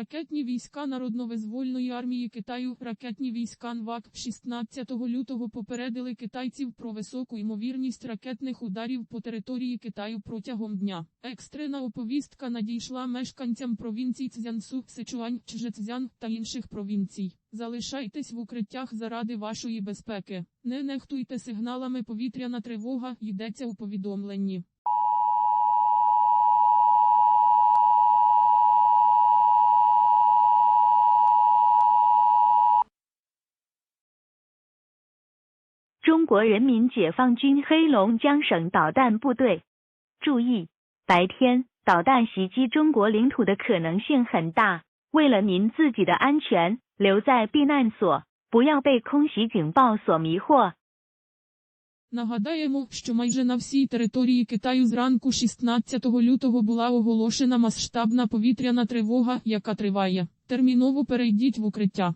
Ракетні війська Народно-визвольної армії Китаю, ракетні війська НВАК 16 лютого попередили китайців про високу ймовірність ракетних ударів по території Китаю протягом дня. Екстрена оповістка надійшла мешканцям провінцій Цзянсу, Сичуань, Чжецзян та інших провінцій. Залишайтесь в укриттях заради вашої безпеки. Не нехтуйте сигналами повітряна тривога, йдеться у повідомленні.《中国人民解放军黑龙江省导弹部队。注意，白天导弹袭击中国领土的可能性很大，为了您自己的安全，留在避难所，不要被空袭警报所迷惑。 Нагадаємо, що майже на всій території Китаю зранку 16 лютого була оголошена масштабна повітряна тривога, яка триває. Терміново перейдіть в укриття.